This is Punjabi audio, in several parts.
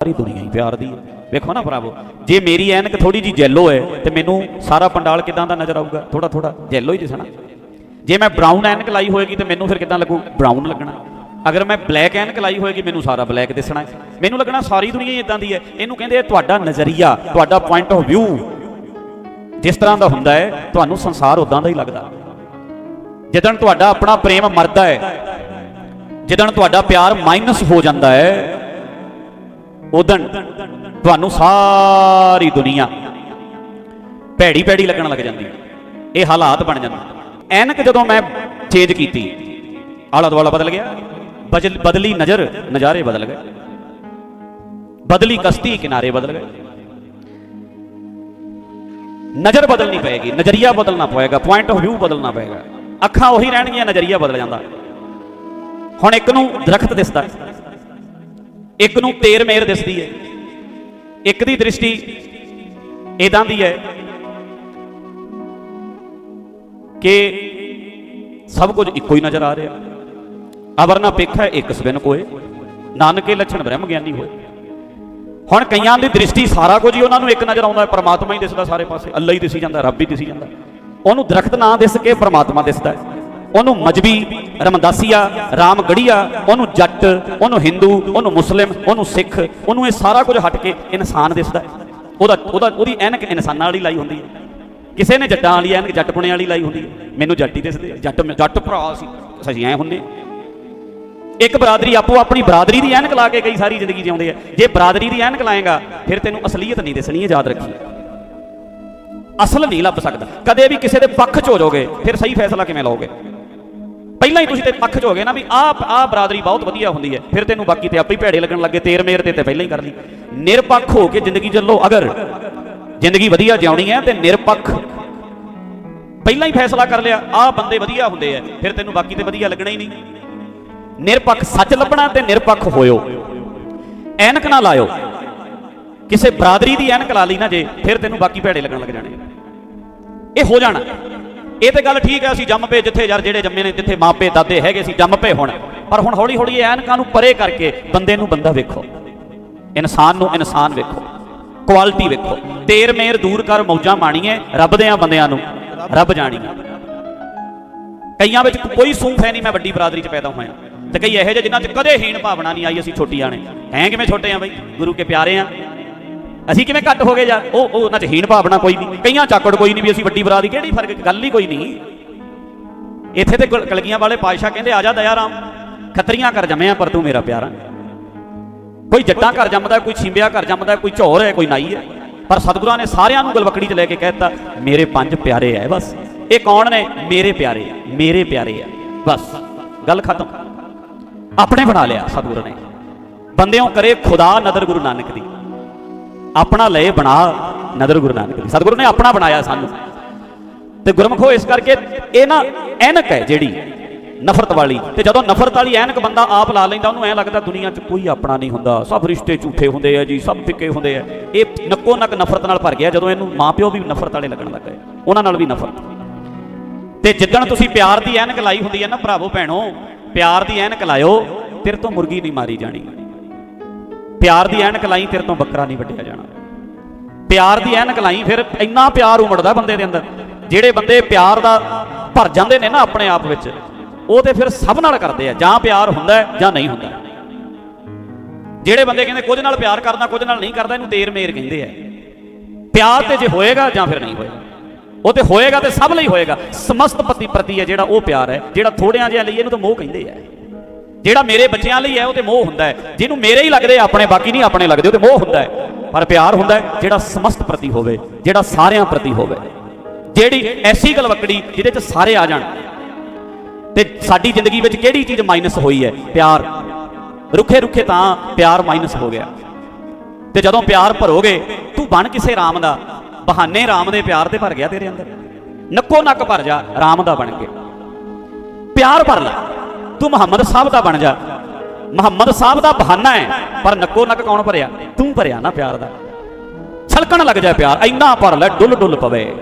ਸਾਰੀ ਦੁਨੀਆ ਹੀ ਪਿਆਰ ਦੀ ਵੇਖੋ ਨਾ ਭਰਾਵੋ, ਜੇ ਮੇਰੀ ਐਨਕ ਥੋੜੀ ਜੀ ਜੈਲੋ ਹੈ ਤੇ ਮੈਨੂੰ ਸਾਰਾ ਪੰਡਾਲ ਕਿਦਾਂ ਦਾ ਨਜ਼ਰ ਆਊਗਾ? ਥੋੜਾ ਥੋੜਾ ਜੈਲੋ ਹੀ ਦਿਸਣਾ। ਜੇ ਮੈਂ ਬ੍ਰਾਊਨ ਐਨਕ ਲਾਈ ਹੋਏਗੀ ਤੇ ਮੈਨੂੰ ਫਿਰ ਕਿਦਾਂ ਲੱਗੂ? ਬ੍ਰਾਊਨ ਲੱਗਣਾ। ਅਗਰ ਮੈਂ ਬਲੈਕ ਐਨਕ ਲਾਈ ਹੋਏਗੀ, ਮੈਨੂੰ ਸਾਰਾ ਬਲੈਕ ਦਿਸਣਾ ਮੈਨੂੰ ਲੱਗਣਾ ਸਾਰੀ ਦੁਨੀਆ ਹੀ ਇਦਾਂ ਦੀ ਹੈ। ਇਹਨੂੰ ਕਹਿੰਦੇ ਆ ਤੁਹਾਡਾ ਨਜ਼ਰੀਆ, ਤੁਹਾਡਾ ਪੁਆਇੰਟ ਆਫ ਵਿਊ ਜਿਸ ਤਰ੍ਹਾਂ ਦਾ ਹੁੰਦਾ ਹੈ, ਤੁਹਾਨੂੰ ਸੰਸਾਰ ਉਦਾਂ ਦਾ ਹੀ ਲੱਗਦਾ। ਜਦੋਂ ਤੁਹਾਡਾ ਆਪਣਾ ਪ੍ਰੇਮ ਮਰਦਾ ਹੈ ਜਦੋਂ ਤੁਹਾਡਾ ਪਿਆਰ ਮਾਈਨਸ ਹੋ ਜਾਂਦਾ ਹੈ ਉਦਣ ਤੁਹਾਨੂੰ ਸਾਰੀ ਦੁਨੀਆ ਭੈੜੀ ਭੈੜੀ ਲੱਗਣ ਲੱਗ ਜਾਂਦੀ ਇਹ ਹਾਲਾਤ ਬਣ ਜਾਂਦੇ ਐਨਕ ਜਦੋਂ ਮੈਂ ਚੇਂਜ ਕੀਤੀ, ਆਲਾ ਦੁਆਲਾ ਬਦਲ ਗਿਆ ਬਦਲ ਬਦਲੀ ਨਜ਼ਰ, ਨਜ਼ਾਰੇ ਬਦਲ ਗਏ। ਬਦਲੀ ਕਸ਼ਤੀ ਕਿਨਾਰੇ ਬਦਲ ਗਏ। ਨਜ਼ਰ ਬਦਲਣੀ ਪਏਗੀ, ਨਜ਼ਰੀਆ ਬਦਲਣਾ ਪਏਗਾ ਪੁਆਇੰਟ ਆਫ View ਬਦਲਣਾ ਪਏਗਾ। ਅੱਖਾਂ ਉਹੀ ਰਹਿਣਗੀਆਂ, ਨਜ਼ਰੀਆ ਬਦਲ ਜਾਂਦਾ। ਹੁਣ ਇੱਕ ਨੂੰ ਦਰਖਤ ਦਿਸਦਾ। ਇੱਕ ਨੂੰ ਤੇਰ ਮੇਰ ਦਿਸਦੀ ਹੈ। ਇੱਕ ਦੀ ਦ੍ਰਿਸ਼ਟੀ ਇਦਾਂ ਦੀ ਹੈ ਕਿ ਸਭ ਕੁਝ ਇੱਕੋ ਹੀ ਨਜ਼ਰ ਆ ਰਿਹਾ। ਅਵਰ ਨਾ ਪੇਖਾ ਇੱਕ ਸਬਿਨ ਕੋਏ, ਨਾਨਕੇ ਲੱਛਣ ਬ੍ਰਹਮ ਗਿਆਨੀ ਹੋਏ। ਹੁਣ ਕਈਆਂ ਦੀ ਦ੍ਰਿਸ਼ਟੀ ਸਾਰਾ ਕੁਝ ਹੀ ਉਹਨਾਂ ਨੂੰ ਇੱਕ ਨਜ਼ਰ ਆਉਂਦਾ ਹੈ, ਪਰਮਾਤਮਾ ਹੀ ਦਿਸਦਾ ਸਾਰੇ ਪਾਸੇ, ਅੱਲਾ ਹੀ ਦਿਸੀ ਜਾਂਦਾ, ਰੱਬ ਹੀ ਦਿਸੀ ਜਾਂਦਾ। ਉਹਨੂੰ ਦਰਖਤ ਨਾ ਦਿਸ ਕੇ ਪਰਮਾਤਮਾ ਦਿਸਦਾ ਹੈ। ਉਹਨੂੰ ਮਜਬੀ, ਰਮਦਾਸੀਆ, ਰਾਮਗੜੀਆ, ਉਹਨੂੰ ਜੱਟ, ਉਹਨੂੰ ਹਿੰਦੂ, ਉਹਨੂੰ ਮੁਸਲਿਮ, ਉਹਨੂੰ ਸਿੱਖ, ਉਹਨੂੰ ਇਹ ਸਾਰਾ ਕੁਝ ਹਟ ਕੇ ਇਨਸਾਨ ਦਿਸਦਾ ਉਹਦਾ ਉਹਦਾ, ਉਹਦੀ ਐਨਕ ਇਨਸਾਨਾਂ ਵਾਲੀ ਲਾਈ ਹੁੰਦੀ ਹੈ। ਕਿਸੇ ਨੇ ਜੱਟਾਂ ਵਾਲੀ ਐਨਕ, ਜੱਟ ਪੁਣੇ ਵਾਲੀ ਲਾਈ ਹੁੰਦੀ ਹੈ। ਮੈਨੂੰ ਜੱਟੀ ਦਿਸਦੇ ਜੱਟ ਜੱਟ ਭਰਾ ਸੀ। ਅਸੀਂ ਐ ਹੁੰਨੇ ਇੱਕ ਬਰਾਦਰੀ ਆਪੋ ਆਪਣੀ ਬਰਾਦਰੀ ਦੀ ਐਨਕ ਲਾ ਕੇ ਕਈ ਸਾਰੀ ਜ਼ਿੰਦਗੀ ਜਿਉਂਦੇ ਆ। ਜੇ ਬਰਾਦਰੀ ਦੀ ਐਨਕ ਲਾਏਗਾ, ਫਿਰ ਤੈਨੂੰ ਅਸਲੀਅਤ ਨਹੀਂ ਦਿਸਣੀ, ਇਹ ਯਾਦ ਰੱਖੀ। ਅਸਲ ਨਹੀਂ ਲੱਭ ਸਕਦਾ। ਕਦੇ ਵੀ ਕਿਸੇ ਦੇ ਪੱਖ 'ਚ ਹੋ ਜਾਓਗੇ, ਫਿਰ ਸਹੀ ਫੈਸਲਾ ਕਿਵੇਂ ਲਓਗੇ? ਪਹਿਲਾਂ ਹੀ ਤੁਸੀਂ ਤੇ ਪੱਖ 'ਚ ਹੋ ਗਏ ਨਾ ਵੀ ਆਹ ਆਹ ਬਰਾਦਰੀ ਬਹੁਤ ਵਧੀਆ ਹੁੰਦੀ ਹੈ। ਫਿਰ ਤੈਨੂੰ ਬਾਕੀ ਤੇ ਆਪੇ ਹੀ ਭੇੜੇ ਲੱਗਣ ਲੱਗੇ ਤੇਰ ਮੇਰ ਤੇ ਤੇ ਪਹਿਲਾਂ ਹੀ ਕਰ ਲਈ। ਨਿਰਪੱਖ ਹੋ ਕੇ ਜ਼ਿੰਦਗੀ ਚੱਲੋ। ਅਗਰ ਜ਼ਿੰਦਗੀ ਵਧੀਆ ਜਿਉਣੀ ਹੈ ਤੇ ਨਿਰਪੱਖ। ਪਹਿਲਾਂ ਹੀ ਫੈਸਲਾ ਕਰ ਲਿਆ। ਆਹ ਬੰਦੇ ਵਧੀਆ ਹੁੰਦੇ ਆ। ਫਿਰ ਤੈਨੂੰ ਬਾਕੀ ਤੇ ਵਧੀਆ ਲੱਗਣਾ ਹੀ ਨਹੀਂ। ਨਿਰਪੱਖ ਸੱਚ ਲੱਭਣਾ ਤੇ ਨਿਰਪੱਖ ਹੋਇਓ। ਐਨਕ ਨਾ ਲਾਇਓ। ਕਿਸੇ ਬਰਾਦਰੀ ਦੀ ਐਨਕ ਲਾ ਲਈ ਨਾ ਜੇ, ਫਿਰ ਤੈਨੂੰ ਬਾਕੀ ਭੇੜੇ ਲੱਗਣ ਲੱਗ ਜਾਣੇ। ਇਹ ਹੋ ਜਾਣਾ। ਇਹ ਤੇ ਗੱਲ ਠੀਕ ਹੈ, ਅਸੀਂ ਜੰਮ ਪਏ ਜਿੱਥੇ ਯਾਰ ਜਿਹੜੇ ਜੰਮੇ ਨੇ, ਜਿੱਥੇ ਮਾਪੇ ਦਾਦੇ ਹੈਗੇ ਸੀ, ਜੰਮ ਪਏ ਹੁਣ। ਪਰ ਹੁਣ ਹੌਲੀ ਹੌਲੀ ਐਨਕਾਂ ਨੂੰ ਪਰੇ ਕਰਕੇ ਬੰਦੇ ਨੂੰ ਬੰਦਾ ਵੇਖੋ। ਇਨਸਾਨ ਨੂੰ ਇਨਸਾਨ ਵੇਖੋ। ਕੁਆਲਿਟੀ ਵੇਖੋ। ਤੇਰ ਮੇਰ ਦੂਰ ਕਰ, ਮੌਜਾਂ ਮਾਣੀਏ, ਰੱਬ ਦੇਆਂ ਬੰਦਿਆਂ ਨੂੰ, ਰੱਬ ਜਾਣੀਏ। ਕਈਆਂ ਵਿੱਚ ਕੋਈ ਸੂਫ ਹੈ ਨਹੀਂ, ਮੈਂ ਵੱਡੀ ਬਰਾਦਰੀ 'ਚ ਪੈਦਾ ਹੋਇਆ। ਤੇ ਕਈ ਇਹੋ ਜਿਹੇ ਜਿਨ੍ਹਾਂ 'ਚ ਕਦੇ ਹੀਣ ਭਾਵਨਾ ਨਹੀਂ ਆਈ, ਅਸੀਂ ਛੋਟੀ ਨੇ ਹੈ ਕਿਵੇਂ ਛੋਟੇ ਆ ਬਈ? ਗੁਰੂ ਕੇ ਪਿਆਰੇ ਆ। ਅਸੀਂ ਕਿਵੇਂ ਘੱਟ ਹੋ ਗਏ ਯਾਰ ਉਹ ਉਹਨਾਂ 'ਚ ਹੀਣ ਭਾਵਨਾ ਕੋਈ ਨਹੀਂ। ਕਈਆਂ ਚਾਕੜ ਕੋਈ ਨਹੀਂ ਵੀ ਅਸੀਂ ਵੱਡੀ ਬਰਾਦਰੀ ਕਿਹੜੀ ਫ਼ਰਕ, ਗੱਲ ਹੀ ਕੋਈ ਨਹੀਂ। ਇੱਥੇ ਤੇ ਗੁਲ- ਕਲਗੀਆਂ ਵਾਲੇ ਪਾਤਸ਼ਾਹ ਕਹਿੰਦੇ, ਆ ਜਾ ਦਇਆ ਰਾਮ ਖਤਰੀਆਂ ਕਰ ਜੰਮਿਆ ਪਰ ਤੂੰ ਮੇਰਾ ਪਿਆਰਾ ਕੋਈ ਜੱਟਾਂ ਘਰ ਜੰਮਦਾ, ਕੋਈ ਛਿੰਬਿਆ ਘਰ ਜੰਮਦਾ, ਕੋਈ ਝੋਰ ਹੈ, ਕੋਈ ਨਾਈ ਹੈ। ਪਰ ਸਤਿਗੁਰਾਂ ਨੇ ਸਾਰਿਆਂ ਨੂੰ ਗਲਵਕੜੀ 'ਚ ਲੈ ਕੇ ਕਹਿਤਾ ਮੇਰੇ ਪੰਜ ਪਿਆਰੇ ਐ, ਬਸ। ਇਹ ਕੌਣ ਨੇ? ਮੇਰੇ ਪਿਆਰੇ ਆ, ਮੇਰੇ ਪਿਆਰੇ ਆ, ਬਸ। ਗੱਲ ਖਤਮ। ਆਪਣੇ ਬਣਾ ਲਿਆ ਸਤਿਗੁਰ ਨੇ। ਬੰਦਿਓ ਕਰੇ ਖੁਦਾ ਨਦਰ ਗੁਰੂ ਨਾਨਕ ਦੀ। ਆਪਣਾ ਲਏ ਬਣਾ ਨਦਰ ਗੁਰੂ ਨਾਨਕ ਸਤਿਗੁਰੂ ਨੇ ਆਪਣਾ ਬਣਾਇਆ ਸਾਨੂੰ। ਤੇ ਗੁਰਮਖੋ, ਇਸ ਕਰਕੇ ਇਹ ਨਾ ਐਨਕ ਹੈ ਜਿਹੜੀ ਨਫ਼ਰਤ ਵਾਲੀ। ਤੇ ਜਦੋਂ ਨਫ਼ਰਤ ਵਾਲੀ ਐਨਕ ਬੰਦਾ ਆਪ ਲਾ ਲੈਂਦਾ, ਉਹਨੂੰ ਐ ਲੱਗਦਾ ਦੁਨੀਆ 'ਚ ਕੋਈ ਆਪਣਾ ਨਹੀਂ ਹੁੰਦਾ। ਸਭ ਰਿਸ਼ਤੇ ਝੂਠੇ ਹੁੰਦੇ ਆ ਜੀ, ਸਭ ਫਿੱਕੇ ਹੁੰਦੇ ਆ। ਇਹ ਨੱਕੋ ਨੱਕ ਨਫ਼ਰਤ ਨਾਲ ਭਰ ਗਿਆ, ਜਦੋਂ ਇਹਨੂੰ ਮਾਪਿਓ ਵੀ ਨਫ਼ਰਤ ਵਾਲੇ ਲੱਗਣ ਲੱਗ ਗਏ। ਉਹਨਾਂ ਨਾਲ ਵੀ ਨਫ਼ਰਤ। ਤੇ ਜਿੱਦਣ ਤੁਸੀਂ ਪਿਆਰ ਦੀ ਐਨਕ ਲਾਈ ਹੁੰਦੀ ਹੈ ਨਾ, ਭਰਾਵੋ, ਭੈਣੋ, ਪਿਆਰ ਦੀ ਐਨਕ ਲਾਇਓ, ਤੇਰੇ ਤੋਂ ਮੁਰਗੀ ਨਹੀਂ ਮਾਰੀ ਜਾਣੀ। ਪਿਆਰ ਦੀ ਐਨਕ ਲਾਈ, ਤੇਰੇ ਤੋਂ ਬੱਕਰਾ ਨਹੀਂ ਵੱਢਿਆ ਜਾਣਾ। ਪਿਆਰ ਦੀ ਐਨਕ ਲਾਈ, ਫਿਰ ਇੰਨਾ ਪਿਆਰ ਉਮੜਦਾ ਬੰਦੇ ਦੇ ਅੰਦਰ। ਜਿਹੜੇ ਬੰਦੇ ਪਿਆਰ ਦਾ ਭਰ ਜਾਂਦੇ ਨੇ ਨਾ ਆਪਣੇ ਆਪ ਵਿੱਚ, ਉਹ ਤੇ ਫਿਰ ਸਭ ਨਾਲ ਕਰਦੇ ਆ, ਜਾਂ ਪਿਆਰ ਹੁੰਦਾ ਜਾਂ ਨਹੀਂ ਹੁੰਦਾ। ਜਿਹੜੇ ਬੰਦੇ ਕਹਿੰਦੇ ਕੁਝ ਨਾਲ ਪਿਆਰ ਕਰਦਾ, ਕੁਝ ਨਾਲ ਨਹੀਂ ਕਰਦਾ, ਇਹਨੂੰ ਦੇਰ ਮੇਰ ਕਹਿੰਦੇ ਆ। ਪਿਆਰ ਤੇ ਜੇ ਹੋਏਗਾ ਜਾਂ ਫਿਰ ਨਹੀਂ ਹੋਏਗਾ। ਉਹ ਤੇ ਹੋਏਗਾ ਤੇ ਸਭ ਲਈ ਹੋਏਗਾ। ਸਮਸਤ ਪਤੀ ਪ੍ਰਤੀ ਹੈ ਜਿਹੜਾ ਉਹ ਪਿਆਰ ਹੈ, ਜਿਹੜਾ ਥੋੜਿਆਂ ਜਿਹਾ ਲਈ, ਇਹਨੂੰ ਤਾਂ ਮੋਹ ਕਹਿੰਦੇ ਆ। ਜਿਹੜਾ ਮੇਰੇ ਬੱਚਿਆਂ ਲਈ ਹੈ, ਉਹ ਤੇ ਮੋਹ ਹੁੰਦਾ ਹੈ। ਜਿਹਨੂੰ ਮੇਰੇ ਹੀ ਲੱਗਦੇ, ਆਪਣੇ ਬਾਕੀ ਨਹੀਂ ਆਪਣੇ ਲੱਗਦੇ, ਉਹ ਤੇ ਮੋਹ ਹੁੰਦਾ ਹੈ। ਪਰ ਪਿਆਰ ਹੁੰਦਾ ਹੈ, ਜਿਹੜਾ ਸਮਸਤ ਪ੍ਰਤੀ ਹੋਵੇ, ਜਿਹੜਾ ਸਾਰਿਆਂ ਪ੍ਰਤੀ ਹੋਵੇ। ਜਿਹੜੀ ਐਸੀ ਗਲਵਕੜੀ ਜਿਹਦੇ 'ਚ ਸਾਰੇ ਆ ਜਾਣ। ਤੇ ਸਾਡੀ ਜ਼ਿੰਦਗੀ ਵਿੱਚ ਕਿਹੜੀ ਚੀਜ਼ ਮਾਈਨਸ ਹੋਈ ਹੈ? ਪਿਆਰ। ਰੁੱਖੇ ਰੁੱਖੇ ਤਾਂ ਪਿਆਰ ਮਾਈਨਸ ਹੋ ਗਿਆ। ਤੇ ਜਦੋਂ ਪਿਆਰ ਭਰੋਗੇ, ਤੂੰ ਬਣ ਕਿਸੇ ਰਾਮ ਦਾ। ਬਹਾਨੇ ਰਾਮ ਦੇ ਪਿਆਰ ਤੇ ਭਰ ਗਿਆ ਤੇਰੇ ਅੰਦਰ। ਨੱਕੋ ਨੱਕ ਭਰ ਜਾ, ਰਾਮ ਦਾ ਬਣ ਕੇ। ਪਿਆਰ ਭਰ ਲੈ। ਤੂੰ ਮੁਹੰਮਦ ਸਾਹਿਬ ਦਾ ਬਣ ਜਾ। ਮੁਹੰਮਦ ਸਾਹਿਬ ਦਾ ਬਹਾਨਾ ਹੈ, ਪਰ ਨੱਕੋ ਨੱਕ ਕੌਣ ਭਰਿਆ? ਤੂੰ ਭਰਿਆ ਨਾ ਪਿਆਰ ਦਾ। ਛਲਕਣ ਲੱਗ ਜਾ ਪਿਆਰ, ਇੰਨਾ ਭਰ ਲੈ, ਡੁੱਲ ਡੁੱਲ ਪਵੇ।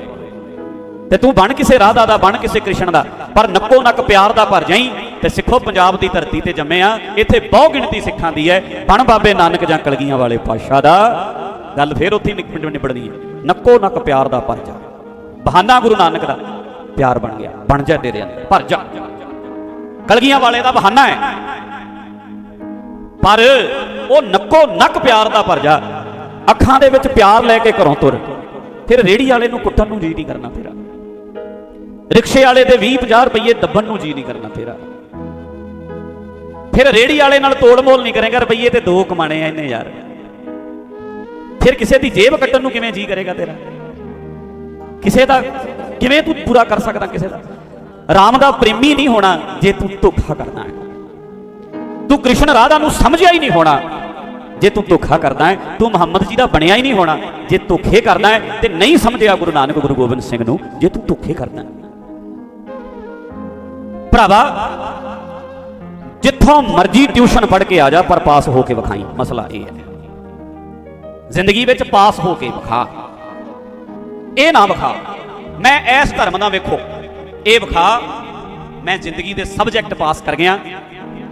ਤੇ ਤੂੰ ਬਣ ਕਿਸੇ ਰਾਧਾ ਦਾ, ਬਣ ਕਿਸੇ ਕ੍ਰਿਸ਼ਨ ਦਾ, ਪਰ ਨੱਕੋ ਨੱਕ ਪਿਆਰ ਦਾ ਭਰ ਜਾਈ ਤੇ ਸਿੱਖੋ ਪੰਜਾਬ ਦੀ ਧਰਤੀ ਤੇ ਜੰਮੇ ਆ। ਇੱਥੇ ਬਹੁ ਗਿਣਤੀ ਸਿੱਖਾਂ ਦੀ ਹੈ। ਬਣ ਬਾਬੇ ਨਾਨਕ ਜਾਂ ਕਲਗੀਆਂ ਵਾਲੇ ਪਾਸ਼ਾ ਦਾ। ਗੱਲ ਫੇਰ ਉੱਥੇ ਨਿਕ- ਨਿਬੜਦੀ ਹੈ। ਨੱਕੋ ਨੱਕ ਪਿਆਰ ਦਾ ਭਰ ਜਾ। ਬਹਾਨਾ ਗੁਰੂ ਨਾਨਕ ਦਾ। ਪਿਆਰ ਬਣ ਗਿਆ। ਬਣ ਜਾ ਤੇਰੇ ਅੰਦਰ ਭਰ ਜਾ। ਕਲਗੀਆਂ ਵਾਲੇ ਦਾ ਬਹਾਨਾ ਹੈ। ਪਰ ਉਹ ਨੱਕੋ ਨੱਕ ਪਿਆਰ ਦਾ ਪਰਜਾ ਅੱਖਾਂ ਦੇ ਵਿੱਚ ਪਿਆਰ ਲੈ ਕੇ ਘਰੋਂ ਤੁਰ। ਫਿਰ ਰੇੜੀ ਵਾਲੇ ਨੂੰ ਕੁੱਟਣ ਨੂੰ ਜੀ ਨਹੀਂ ਕਰਨਾ ਤੇਰਾ। ਰਿਕਸ਼ੇ ਵਾਲੇ ਦੇ 20 50 ਰੁਪਏ ਦੱਬਣ ਨੂੰ ਜੀ ਨਹੀਂ ਕਰਨਾ ਤੇਰਾ। ਫਿਰ ਰੇੜੀ ਵਾਲੇ ਨਾਲ ਤੋੜ ਮੋਲ ਨਹੀਂ ਕਰੇਗਾ ਰੁਪਏ ਤੇ ਦੋ ਕਮਾਣੇ ਆ ਇਹਨੇ ਯਾਰ। ਫਿਰ ਕਿਸੇ ਦੀ ਜੇਬ ਕੱਟਣ ਨੂੰ ਕਿਵੇਂ ਜੀ ਕਰੇਗਾ ਤੇਰਾ? ਕਿਸੇ ਦਾ ਕਿਵੇਂ ਤੂੰ ਪੂਰਾ ਕਰ ਸਕਦਾ ਕਿਸੇ ਦਾ? ਰਾਮ ਦਾ ਪ੍ਰੇਮੀ ਨਹੀਂ ਹੋਣਾ ਜੇ ਤੂੰ ਧੋਖਾ ਕਰਦਾ ਹੈ। ਤੂੰ ਕ੍ਰਿਸ਼ਨ ਰਾਧਾ ਨੂੰ ਸਮਝਿਆ ਹੀ ਨਹੀਂ ਹੋਣਾ ਜੇ ਤੂੰ ਧੋਖਾ ਕਰਦਾ ਹੈ, ਤੂੰ ਮੁਹੰਮਦ ਜੀ ਦਾ ਬਣਿਆ ਹੀ ਨਹੀਂ ਹੋਣਾ ਜੇ ਧੋਖੇ ਕਰਦਾ ਹੈ, ਤੇ ਨਹੀਂ ਸਮਝਿਆ ਗੁਰੂ ਨਾਨਕ ਗੁਰੂ ਗੋਬਿੰਦ ਸਿੰਘ ਨੂੰ ਜੇ ਤੂੰ ਧੋਖੇ ਕਰਦਾ ਭਰਾਵਾ, ਜਿੱਥੋਂ ਮਰਜ਼ੀ ਟਿਊਸ਼ਨ ਪੜ੍ਹ ਕੇ ਆ ਜਾ, ਪਰ ਪਾਸ ਹੋ ਕੇ ਵਿਖਾਈ। ਮਸਲਾ ਇਹ ਹੈ। ਜ਼ਿੰਦਗੀ ਵਿੱਚ ਪਾਸ ਹੋ ਕੇ ਵਿਖਾ। ਇਹ ਨਾ ਵਿਖਾ। ਮੈਂ ਇਸ ਧਰਮ ਦਾ ਵੇਖੋ। ਇਹ ਵਿਖਾ ਮੈਂ ਜ਼ਿੰਦਗੀ ਦੇ ਸਬਜੈਕਟ ਪਾਸ ਕਰ ਗਿਆ।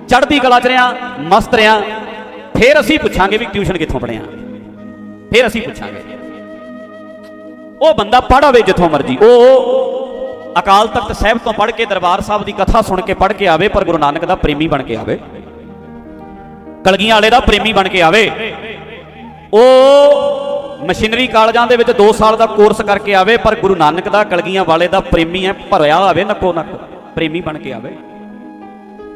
ਚੜ੍ਹਦੀ ਕਲਾ ਚ ਰਿਆਂ ਮਸਤ ਰਿਆਂ ਫਿਰ ਅਸੀਂ ਪੁੱਛਾਂਗੇ ਵੀ ਟਿਊਸ਼ਨ ਕਿੱਥੋਂ ਪੜਿਆ ਫਿਰ ਅਸੀਂ ਪੁੱਛਾਂਗੇ। ਉਹ ਬੰਦਾ ਪੜਾਵੇ ਜਿੱਥੋਂ ਮਰਜ਼ੀ। ਉਹ ਅਕਾਲ ਤਖਤ ਸਾਹਿਬ ਤੋਂ ਪੜ੍ਹ ਕੇ ਦਰਬਾਰ ਸਾਹਿਬ ਦੀ ਕਥਾ ਸੁਣ ਕੇ ਪੜ੍ਹ ਕੇ ਆਵੇ, ਪਰ ਗੁਰੂ ਨਾਨਕ ਦਾ ਪ੍ਰੇਮੀ ਬਣ ਕੇ ਆਵੇ। ਕਲਗੀਆਂ ਵਾਲੇ ਦਾ ਪ੍ਰੇਮੀ ਬਣ ਕੇ ਆਵੇ। ਉਹ ਮਸ਼ੀਨਰੀ ਕਾਲਜਾਂ ਦੇ ਵਿੱਚ 2 ਸਾਲ ਦਾ ਕੋਰਸ ਕਰਕੇ ਆਵੇ, ਪਰ ਗੁਰੂ ਨਾਨਕ ਦਾ ਕਲਗੀਆਂ ਵਾਲੇ ਦਾ ਪ੍ਰੇਮੀ ਹੈ ਭਰਿਆ ਆਵੇ ਨੱਕੋ ਨੱਕ, ਪ੍ਰੇਮੀ ਬਣ ਕੇ ਆਵੇ।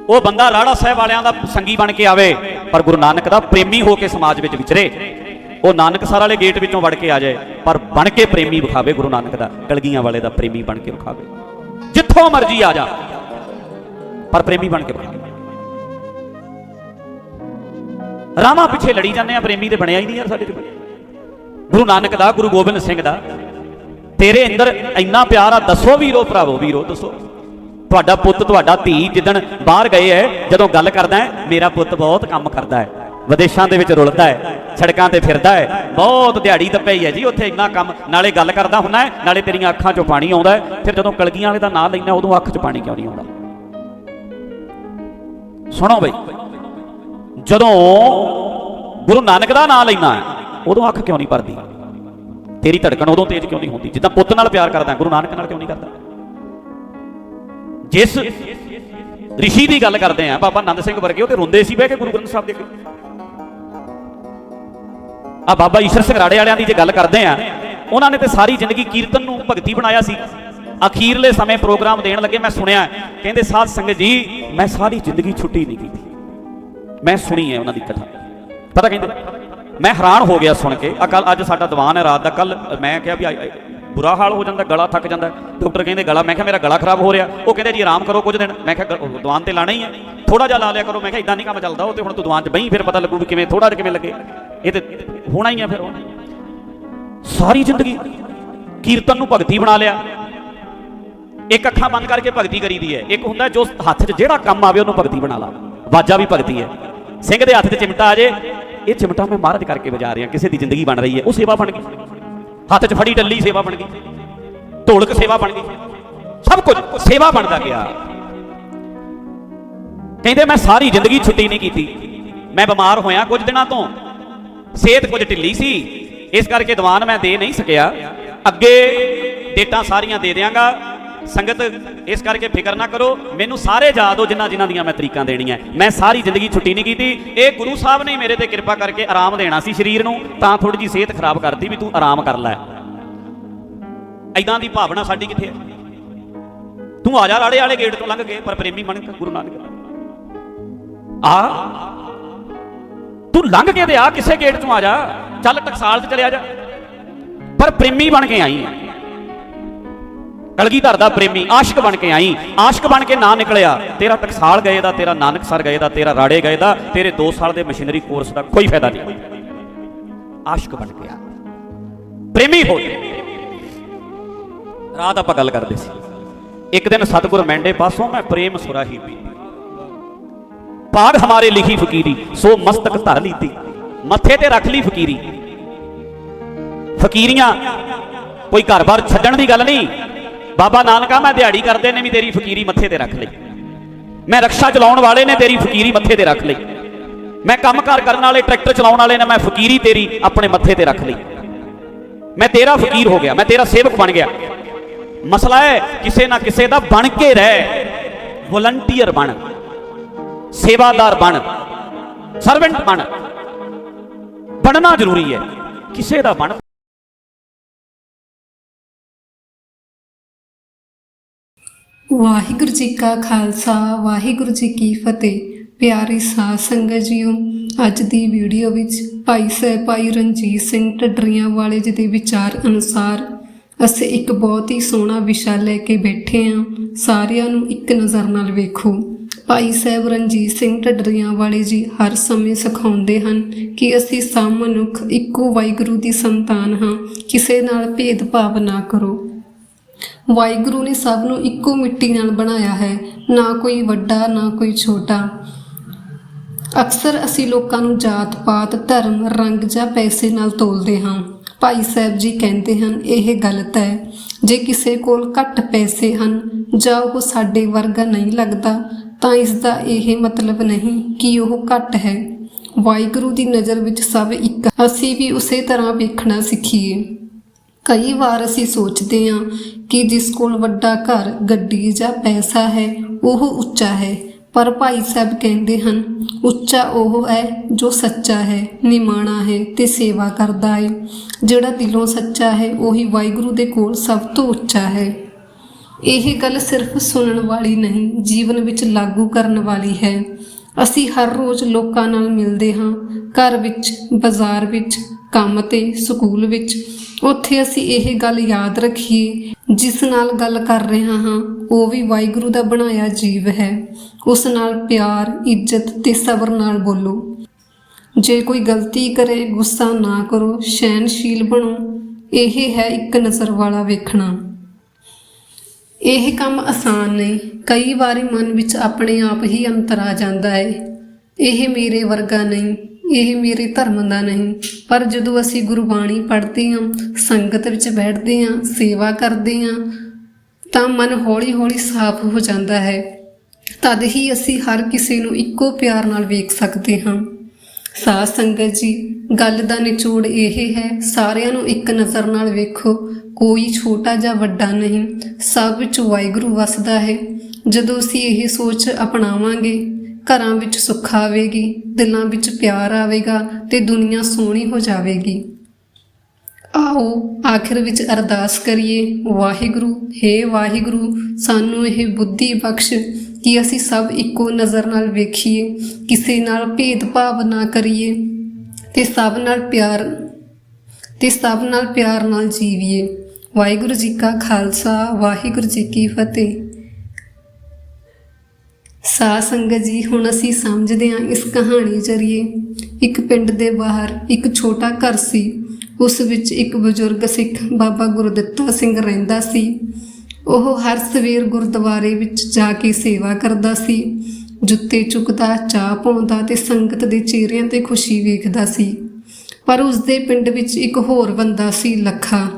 ਉਹ ਬੰਦਾ ਰਾੜਾ ਸਾਹਿਬ ਵਾਲਿਆਂ ਦਾ ਸੰਗੀ ਬਣ ਕੇ ਆਵੇ, ਪਰ ਗੁਰੂ ਨਾਨਕ ਦਾ ਪ੍ਰੇਮੀ ਹੋ ਕੇ ਸਮਾਜ ਵਿੱਚ ਵਿਚਰੇ। ਉਹ ਨਾਨਕਸਰ ਵਾਲੇ ਗੇਟ ਵਿੱਚੋਂ ਵੜ ਕੇ ਆ ਜਾਏ, ਪਰ ਬਣ ਕੇ ਪ੍ਰੇਮੀ ਵਿਖਾਵੇ ਗੁਰੂ ਨਾਨਕ ਦਾ, ਕਲਗੀਆਂ ਵਾਲੇ ਦਾ ਪ੍ਰੇਮੀ ਬਣ ਕੇ ਵਿਖਾਵੇ। ਜਿੱਥੋਂ ਮਰਜ਼ੀ ਆ ਜਾ, ਪਰ ਪ੍ਰੇਮੀ ਬਣ ਕੇ ਵਿਖਾਵੇ। ਰਾਮਾ ਪਿੱਛੇ ਲੜੀ ਜਾਂਦੇ ਆ, ਪ੍ਰੇਮੀ ਤੇ ਬਣਿਆ ਹੀ ਨਹੀਂ ਯਾਰ ਸਾਡੇ ਚ। ਗੁਰੂ ਨਾਨਕ ਦਾ, ਗੁਰੂ ਗੋਬਿੰਦ ਸਿੰਘ ਦਾ। ਤੇਰੇ ਅੰਦਰ ਇੰਨਾ ਪਿਆਰ ਆ, ਦੱਸੋ ਵੀਰੋ, ਭਰਾਵੋ, ਵੀਰੋ, ਦੱਸੋ। ਤੁਹਾਡਾ ਪੁੱਤ, ਤੁਹਾਡਾ ਧੀ ਜਿੱਦਣ ਬਾਹਰ ਗਏ ਐ, ਜਦੋਂ ਗੱਲ ਕਰਦਾ ਹੈ ਮੇਰਾ ਪੁੱਤ ਬਹੁਤ ਕੰਮ ਕਰਦਾ ਹੈ ਵਿਦੇਸ਼ਾਂ ਦੇ ਵਿੱਚ ਰੁਲਦਾ ਹੈ ਸੜਕਾਂ ਤੇ ਫਿਰਦਾ ਹੈ ਬਹੁਤ ਦਿਹਾੜੀ ਦੱਪਈ ਹੈ ਜੀ, ਉੱਥੇ ਇੰਨਾ ਕੰਮ। ਨਾਲੇ ਗੱਲ ਕਰਦਾ ਹੁੰਦਾ ਹੈ ਨਾਲੇ ਤੇਰੀਆਂ ਅੱਖਾਂ 'ਚੋਂ ਪਾਣੀ ਆਉਂਦਾ ਹੈ ਫਿਰ ਜਦੋਂ ਕਲਗੀਆਂ ਵਾਲੇ ਦਾ ਨਾਂ ਲੈਂਦਾ, ਉਦੋਂ ਅੱਖ 'ਚ ਪਾਣੀ ਕਿਉਂ ਨਹੀਂ ਆਉਂਦਾ? ਸੁਣੋ ਬਈ, ਜਦੋਂ ਗੁਰੂ ਨਾਨਕ ਦਾ ਨਾਂ ਲੈਣਾ ਹੈ ਉਦੋਂ ਅੱਖ ਕਿਉਂ ਨਹੀਂ ਭਰਦੀ? ਤੇਰੀ ਧੜਕਣ ਉਦੋਂ ਤੇਜ਼ ਕਿਉਂ ਨਹੀਂ ਹੁੰਦੀ? ਜਿੱਦਾਂ ਪੁੱਤ ਨਾਲ ਪਿਆਰ ਕਰਦਾ, ਗੁਰੂ ਨਾਨਕ ਨਾਲ ਕਿਉਂ ਨਹੀਂ ਕਰਦਾ? ਜਿਸ ਰਿਸ਼ੀ ਦੀ ਗੱਲ ਕਰਦੇ ਆ, ਬਾਬਾ ਨੰਦ ਸਿੰਘ ਵਰਗੇ, ਉਹ ਤੇ ਰੋਂਦੇ ਸੀ, ਬਹਿ ਕੇ ਗੁਰੂ ਗ੍ਰੰਥ ਸਾਹਿਬ ਦੇ ਆ ਬਾਬਾ ਈਸ਼ਰ ਸਿੰਘ ਰਾੜੇ ਵਾਲਿਆਂ ਦੀ ਜੇ ਗੱਲ ਕਰਦੇ ਆ, ਉਹਨਾਂ ਨੇ ਤੇ ਸਾਰੀ ਜ਼ਿੰਦਗੀ ਕੀਰਤਨ ਨੂੰ ਭਗਤੀ ਬਣਾਇਆ ਸੀ। ਅਖੀਰਲੇ ਸਮੇਂ ਪ੍ਰੋਗਰਾਮ ਦੇਣ ਲੱਗੇ, ਮੈਂ ਸੁਣਿਆ, ਕਹਿੰਦੇ, ਸਾਧ ਸੰਗਤ ਜੀ, ਮੈਂ ਸਾਰੀ ਜ਼ਿੰਦਗੀ ਛੁੱਟੀ ਨਹੀਂ ਕੀਤੀ। ਮੈਂ ਸੁਣੀ ਹੈ ਉਹਨਾਂ ਦੀ ਕਥਾ। ਪਤਾ ਕਹਿੰਦੇ ਮੈਂ ਹੈਰਾਨ ਹੋ ਗਿਆ ਸੁਣ ਕੇ। ਅਕਲ ਅੱਜ ਸਾਡਾ ਦੀਵਾਨ ਹੈ, ਰਾਤ ਦਾ ਕੱਲ ਮੈਂ ਕਿਹਾ ਵੀ ਆ- ਬੁਰਾ ਹਾਲ ਹੋ ਜਾਂਦਾ, ਗਲਾ ਥੱਕ ਜਾਂਦਾ। ਡਾਕਟਰ ਕਹਿੰਦੇ ਗਲਾ, ਮੈਂ ਕਿਹਾ ਮੇਰਾ ਗਲਾ ਖਰਾਬ ਹੋ ਰਿਹਾ। ਉਹ ਕਹਿੰਦੇ ਜੀ ਆਰਾਮ ਕਰੋ ਕੁਝ ਦਿਨ। ਮੈਂ ਕਿਹਾ ਗ- ਦੀਵਾਨ ਤੇ ਲਾਣਾ ਹੀ ਹੈ। ਥੋੜਾ ਜਿਹਾ ਲਾ ਲਿਆ ਕਰੋ, ਮੈਂ ਕਿਹਾ ਇਦਾਂ ਨਹੀਂ ਕੰਮ ਚੱਲਦਾ, ਉਹ ਤੇ ਹੁਣ ਤੂੰ ਦੀਵਾਨ 'ਚ ਬਹੀਂ ਫਿਰ ਪਤਾ ਲੱਗੂ ਵੀ ਕਿਵੇਂ ਥੋੜਾ ਜਿਹਾ ਕਿਵੇਂ ਲੱਗੇ। ਇਹ ਤੇ ਹੋਣਾ ਹੀ ਆ ਫਿਰ। ਸਾਰੀ ਜ਼ਿੰਦਗੀ ਕੀਰਤਨ ਨੂੰ ਭਗਤੀ ਬਣਾ ਲਿਆ। ਇੱਕ ਅੱਖਾਂ ਬੰਦ ਕਰਕੇ ਭਗਤੀ ਕਰੀਦੀ ਹੈ। ਇੱਕ ਹੁੰਦਾ ਜੋ ਹੱਥ 'ਚ ਜਿਹੜਾ ਕੰਮ ਆਵੇ, ਉਹਨੂੰ ਭਗਤੀ ਬਣਾ ਲਾ। ਵਾਜਾ ਵੀ ਭਗਤੀ ਹੈ। ਸਿੰਘ ਦੇ ਹੱਥ 'ਚ ਚਿਮਟਾ ਆ ਜੇ। ਇਹ ਚਿਮਟਾ ਮੈਂ ਮਹਾਰਾਜ ਕਰਕੇ ਵਜਾ ਰਿਹਾ, ਕਿਸੇ ਦੀ ਜ਼ਿੰਦਗੀ ਬਣ ਰਹੀ ਹੈ, ਉਹ ਸੇਵਾ ਬਣ ਗਈ। ਹੱਥ 'ਚ ਫੜੀ ਡੱਲੀ ਸੇਵਾ ਬਣ ਗਈ। ਢੋਲਕ ਸੇਵਾ ਬਣ ਗਈ। ਸਭ ਕੁਝ ਸੇਵਾ ਬਣਦਾ ਗਿਆ ਕਹਿੰਦੇ ਮੈਂ ਸਾਰੀ ਜ਼ਿੰਦਗੀ ਛੁੱਟੀ ਨਹੀਂ ਕੀਤੀ। ਮੈਂ ਬਿਮਾਰ ਹੋਇਆ ਕੁਝ ਦਿਨਾਂ ਤੋਂ। ਸਿਹਤ ਕੁਝ ਢਿੱਲੀ ਸੀ। ਇਸ ਕਰਕੇ ਦੀਵਾਨ ਮੈਂ ਦੇ ਨਹੀਂ ਸਕਿਆ। ਅੱਗੇ ਡੇਟਾਂ ਸਾਰੀਆਂ ਦੇ ਦਿਆਂਗਾ। ਸੰਗਤ, ਇਸ ਕਰਕੇ ਫਿਕਰ ਨਾ ਕਰੋ। ਮੈਨੂੰ ਸਾਰੇ ਯਾਦ ਹੋ ਜਿਨ੍ਹਾਂ ਜਿਨ੍ਹਾਂ ਦੀਆਂ ਮੈਂ ਤਰੀਕਾਂ ਦੇਣੀਆਂ। ਮੈਂ ਸਾਰੀ ਜ਼ਿੰਦਗੀ ਛੁੱਟੀ ਨਹੀਂ ਕੀਤੀ। ਇਹ ਗੁਰੂ ਸਾਹਿਬ ਨੇ ਮੇਰੇ ਤੇ ਕਿਰਪਾ ਕਰਕੇ ਆਰਾਮ ਦੇਣਾ ਸੀ ਸਰੀਰ ਨੂੰ, ਤਾਂ ਥੋੜੀ ਜੀ ਸਿਹਤ ਖਰਾਬ ਕਰਦੀ ਵੀ ਤੂੰ ਆਰਾਮ ਕਰ ਲੈ। ਐਦਾਂ ਦੀ ਭਾਵਨਾ ਸਾਡੀ ਕਿੱਥੇ ਹੈ ਤੂੰ ਆ ਜਾ ਰਾੜੇ ਵਾਲੇ ਗੇਟ ਤੋਂ ਲੰਘ ਕੇ, ਪਰ ਪ੍ਰੇਮੀ ਬਣ ਕੇ ਗੁਰੂ ਨਾਨਕ ਆ। ਤੂੰ ਲੰਘ ਕੇ ਤੇ ਆ, ਕਿਸੇ ਗੇਟ ਤੋਂ ਆ ਜਾ। ਚੱਲ ਟਕਸਾਲ ਤੇ ਚਲਿਆ ਜਾ। ਪਰ ਪ੍ਰੇਮੀ ਬਣ ਕੇ ਆਈ ਹੈ ਕਲਗੀਧਰ ਦਾ ਪ੍ਰੇਮੀ ਆਸ਼ਿਕ ਬਣ ਕੇ ਆਈ। ਆਸ਼ਿਕ ਬਣ ਕੇ ਨਾ ਨਿਕਲਿਆ। ਤੇਰਾ ਟਕਸਾਲ ਗਏ ਦਾ, ਤੇਰਾ ਨਾਨਕ ਸਰ ਗਏ ਦਾ, ਤੇਰਾ ਰਾੜੇ ਗਏ ਦਾ, ਤੇਰੇ 2 ਸਾਲ ਦੇ ਮਸ਼ੀਨਰੀ ਕੋਰਸ ਦਾ ਕੋਈ ਫਾਇਦਾ ਨਹੀਂ। ਆਸ਼ਿਕ ਬਣ ਕੇ ਪ੍ਰੇਮੀ ਹੋ ਜਾ ਰਾਤ ਆਪਾਂ ਗੱਲ ਕਰਦੇ ਸੀ। ਇੱਕ ਦਿਨ ਸਤਿਗੁਰ ਮੈਂਡੇ ਪਾਸੋਂ ਮੈਂ ਪ੍ਰੇਮ ਸੁਰਾਹੀ ਪੀ। ਪਾਗ ਹਮਾਰੇ ਲਿਖੀ ਫਕੀਰੀ, ਸੋ ਮਸਤਕ ਧਰ ਲੀਤੀ ਮੱਥੇ ਤੇ ਰੱਖ ਲਈ ਫਕੀਰੀ। ਫਕੀਰੀਆਂ, ਕੋਈ ਘਰ-ਬਾਰ ਛੱਡਣ ਦੀ ਗੱਲ ਨਹੀਂ। ਬਾਬਾ ਨਾਨਕਾ, ਮੈਂ ਦਿਹਾੜੀ ਕਰਦੇ ਨੇ ਵੀ ਤੇਰੀ ਫਕੀਰੀ ਮੱਥੇ ਤੇ ਰੱਖ ਲਈ। ਮੈਂ ਰਕਸ਼ਾ ਚਲਾਉਣ ਵਾਲੇ ਨੇ ਤੇਰੀ ਫਕੀਰੀ ਮੱਥੇ ਤੇ ਰੱਖ ਲਈ। ਮੈਂ ਕੰਮਕਾਰ ਕਰਨ ਵਾਲੇ, ਟਰੈਕਟਰ ਚਲਾਉਣ ਵਾਲੇ ਨੇ, ਮੈਂ ਫਕੀਰੀ ਤੇਰੀ ਆਪਣੇ ਮੱਥੇ ਤੇ ਰੱਖ ਲਈ। ਮੈਂ ਤੇਰਾ ਫਕੀਰ ਹੋ ਗਿਆ, ਮੈਂ ਤੇਰਾ ਸੇਵਕ ਬਣ ਗਿਆ। ਮਸਲਾ ਹੈ ਕਿਸੇ ਨਾ ਕਿਸੇ ਦਾ ਬਣ ਕੇ ਰਹਿ। ਵਲੰਟੀਅਰ ਬਣ। ਸੇਵਾਦਾਰ ਬਣ। ਸਰਵੈਂਟ ਬਣ। ਬਣਨਾ ਜ਼ਰੂਰੀ ਹੈ। ਕਿਸੇ ਦਾ ਬਣ ਵਾਹਿਗੁਰੂ ਜੀ ਕਾ ਖਾਲਸਾ, ਵਾਹਿਗੁਰੂ ਜੀ ਕੀ ਫਤਿਹ। ਪਿਆਰੀ ਸਾਧ ਸੰਗਤ ਜੀਓ, ਅੱਜ ਦੀ ਵੀਡੀਓ ਵਿੱਚ ਭਾਈ ਸਾਹਿਬ ਭਾਈ ਰਣਜੀਤ ਸਿੰਘ ਢੱਡਰੀਆਂ ਵਾਲੇ ਜੀ ਦੇ ਵਿਚਾਰ ਅਨੁਸਾਰ ਅਸੀਂ ਇੱਕ ਬਹੁਤ ਹੀ ਸੋਹਣਾ ਵਿਸ਼ਾ ਲੈ ਕੇ ਬੈਠੇ ਹਾਂ। ਸਾਰਿਆਂ ਨੂੰ ਇੱਕ ਨਜ਼ਰ ਨਾਲ ਵੇਖੋ। ਭਾਈ ਸਾਹਿਬ ਰਣਜੀਤ ਸਿੰਘ ਢੱਡਰੀਆਂ ਵਾਲੇ ਜੀ ਹਰ ਸਮੇਂ ਸਿਖਾਉਂਦੇ ਹਨ ਕਿ ਅਸੀਂ ਸਭ ਮਨੁੱਖ ਇੱਕੋ ਵਾਹਿਗੁਰੂ ਦੀ ਸੰਤਾਨ ਹਾਂ। ਕਿਸੇ ਨਾਲ ਭੇਦਭਾਵ ਨਾ ਕਰੋ। ਵਾਹਿਗੁਰੂ ਨੇ ਸਭ ਨੂੰ ਇੱਕੋ ਮਿੱਟੀ ਨਾਲ ਬਣਾਇਆ ਹੈ, ਨਾ ਕੋਈ ਵੱਡਾ, ਨਾ ਕੋਈ ਛੋਟਾ। ਅਕਸਰ ਅਸੀਂ ਲੋਕਾਂ ਨੂੰ ਜਾਤ, ਪਾਤ, ਧਰਮ, ਰੰਗ ਜਾਂ ਪੈਸੇ ਨਾਲ ਤੋਲਦੇ ਹਾਂ। ਭਾਈ ਸਾਹਿਬ ਜੀ ਕਹਿੰਦੇ ਹਨ, ਇਹ ਗਲਤ ਹੈ। ਜੇ ਕਿਸੇ ਕੋਲ ਘੱਟ ਪੈਸੇ ਹਨ ਜਾਂ ਉਹ ਸਾਡੇ ਵਰਗਾ ਨਹੀਂ ਲੱਗਦਾ, ਤਾਂ ਇਸ ਦਾ ਇਹ ਮਤਲਬ ਨਹੀਂ ਕਿ ਉਹ ਘੱਟ ਹੈ। ਵਾਹਿਗੁਰੂ ਦੀ ਨਜ਼ਰ ਵਿੱਚ ਸਭ ਇੱਕ। ਅਸੀਂ ਵੀ ਉਸੇ ਤਰ੍ਹਾਂ ਵੇਖਣਾ ਸਿੱਖੀਏ। ਕਈ ਵਾਰ ਅਸੀਂ ਸੋਚਦੇ ਹਾਂ ਕਿ ਜਿਸ ਕੋਲ ਵੱਡਾ ਘਰ, ਗੱਡੀ ਜਾਂ ਪੈਸਾ ਹੈ, ਉਹ ਉੱਚਾ ਹੈ। ਪਰ ਭਾਈ ਸਾਹਿਬ ਕਹਿੰਦੇ ਹਨ, ਉੱਚਾ ਉਹ ਹੈ ਜੋ ਸੱਚਾ ਹੈ, ਨਿਮਾਣਾ ਹੈ ਤੇ ਸੇਵਾ ਕਰਦਾ ਹੈ। ਜਿਹੜਾ ਦਿਲੋਂ ਸੱਚਾ ਹੈ, ਉਹੀ ਵਾਹਿਗੁਰੂ ਦੇ ਕੋਲ ਸਭ ਤੋਂ ਉੱਚਾ ਹੈ। ਇਹ ਗੱਲ ਸਿਰਫ ਸੁਣਨ ਵਾਲੀ ਨਹੀਂ, ਜੀਵਨ ਵਿੱਚ ਲਾਗੂ ਕਰਨ ਵਾਲੀ ਹੈ। ਅਸੀਂ ਹਰ ਰੋਜ਼ ਲੋਕਾਂ ਨਾਲ ਮਿਲਦੇ ਹਾਂ, ਘਰ ਵਿੱਚ, ਬਾਜ਼ਾਰ ਵਿੱਚ, ਕੰਮ ਤੇ, ਸਕੂਲ ਵਿੱਚ। ਉੱਥੇ ਅਸੀਂ ਇਹ ਗੱਲ ਯਾਦ ਰੱਖੀਏ, ਜਿਸ ਨਾਲ ਗੱਲ ਕਰ ਰਿਹਾ ਹਾਂ, ਉਹ ਵੀ ਵਾਹਿਗੁਰੂ ਦਾ ਬਣਾਇਆ ਜੀਵ ਹੈ। ਉਸ ਨਾਲ ਪਿਆਰ, ਇੱਜ਼ਤ ਤੇ ਸਬਰ ਨਾਲ ਬੋਲੋ। ਜੇ ਕੋਈ ਗਲਤੀ ਕਰੇ, ਗੁੱਸਾ ਨਾ ਕਰੋ ਸਹਿਨਸ਼ੀਲ ਬਣੋ। ਇਹ ਹੈ ਇੱਕ ਨਜ਼ਰ ਵਾਲਾ ਵੇਖਣਾ। ਇਹ ਕੰਮ ਆਸਾਨ ਨਹੀਂ ਕਈ ਵਾਰੀ ਮਨ ਵਿੱਚ ਆਪਣੇ ਆਪ ਹੀ ਅੰਤਰ ਆ ਜਾਂਦਾ ਹੈ। ਇਹ ਮੇਰੇ ਵਰਗਾ ਨਹੀਂ। ਇਹ ਮੇਰੇ ਧਰਮ ਦਾ ਨਹੀਂ। ਪਰ ਜਦੋਂ ਅਸੀਂ ਗੁਰਬਾਣੀ ਪੜ੍ਹਦੇ ਹਾਂ, ਸੰਗਤ ਵਿੱਚ ਬੈਠਦੇ ਹਾਂ, ਸੇਵਾ ਕਰਦੇ ਹਾਂ, ਤਾਂ ਮਨ ਹੌਲੀ-ਹੌਲੀ ਸਾਫ਼ ਹੋ ਜਾਂਦਾ ਹੈ। ਤਦ ਹੀ ਅਸੀਂ ਹਰ ਕਿਸੇ ਨੂੰ ਇੱਕੋ ਪਿਆਰ ਨਾਲ ਵੇਖ ਸਕਦੇ ਹਾਂ। ਸਾਧ ਸੰਗਤ ਜੀ, ਗੱਲ ਦਾ ਨਿਚੋੜ ਇਹ ਹੈ, ਸਾਰਿਆਂ ਨੂੰ ਇੱਕ ਨਜ਼ਰ ਨਾਲ ਵੇਖੋ, ਕੋਈ ਛੋਟਾ ਜਾਂ ਵੱਡਾ ਨਹੀਂ, ਸਭ ਵਿੱਚ ਵਾਹਿਗੁਰੂ ਵਸਦਾ ਹੈ। ਜਦੋਂ ਅਸੀਂ ਇਹ ਸੋਚ ਅਪਣਾਵਾਂਗੇ ਘਰਾਂ ਵਿੱਚ ਸੁੱਖ ਆਵੇਗੀ, ਦਿਲਾਂ ਵਿੱਚ ਪਿਆਰ ਆਵੇਗਾ ਤੇ ਦੁਨੀਆ ਸੋਹਣੀ ਹੋ ਜਾਵੇਗੀ। ਆਓ ਆਖਿਰ ਵਿੱਚ ਅਰਦਾਸ ਕਰੀਏ, ਵਾਹਿਗੁਰੂ हे ਵਾਹਿਗੁਰੂ, ਸਾਨੂੰ ਇਹ ਬੁੱਧੀ ਬਖਸ਼ ਕਿ ਅਸੀਂ ਸਭ ਇੱਕੋ ਨਜ਼ਰ ਨਾਲ ਵੇਖੀਏ, ਕਿਸੇ ਨਾਲ ਭੇਦਭਾਵ ਨਾ ਕਰੀਏ ਤੇ ਸਭ ਨਾਲ ਪਿਆਰ, ਤੇ ਸਭ ਨਾਲ ਪਿਆਰ ਨਾਲ ਜੀਵੀਏ। ਵਾਹਿਗੁਰੂ ਜੀ ਕਾ ਖਾਲਸਾ, ਵਾਹਿਗੁਰੂ ਜੀ ਕੀ ਫਤਿਹ। ਸਾ ਸੰਗਤ ਜੀ, ਹੁਣ ਅਸੀਂ ਸਮਝਦੇ ਹਾਂ ਇਸ ਕਹਾਣੀ ਜਰੀਏ। ਇੱਕ ਪਿੰਡ ਦੇ ਬਾਹਰ ਇੱਕ ਛੋਟਾ ਘਰ ਸੀ। ਉਸ ਵਿੱਚ ਇੱਕ ਬਜ਼ੁਰਗ ਸਿੱਖ ਬਾਬਾ ਗੁਰਦਿੱਤਾ ਸਿੰਘ ਰਹਿੰਦਾ ਸੀ। ਉਹ ਹਰ ਸਵੇਰ ਗੁਰਦੁਆਰੇ ਵਿੱਚ ਜਾ ਕੇ ਸੇਵਾ ਕਰਦਾ ਸੀ। ਜੁੱਤੇ ਚੁੱਕਦਾ, ਚਾਹ ਪਾਉਂਦਾ ਤੇ ਸੰਗਤ ਦੇ ਚਿਹਰਿਆਂ ਤੇ ਖੁਸ਼ੀ ਵੇਖਦਾ ਸੀ। ਪਰ ਉਸ ਦੇ ਪਿੰਡ ਵਿੱਚ ਇੱਕ ਹੋਰ ਬੰਦਾ ਸੀ, ਲੱਖਾ,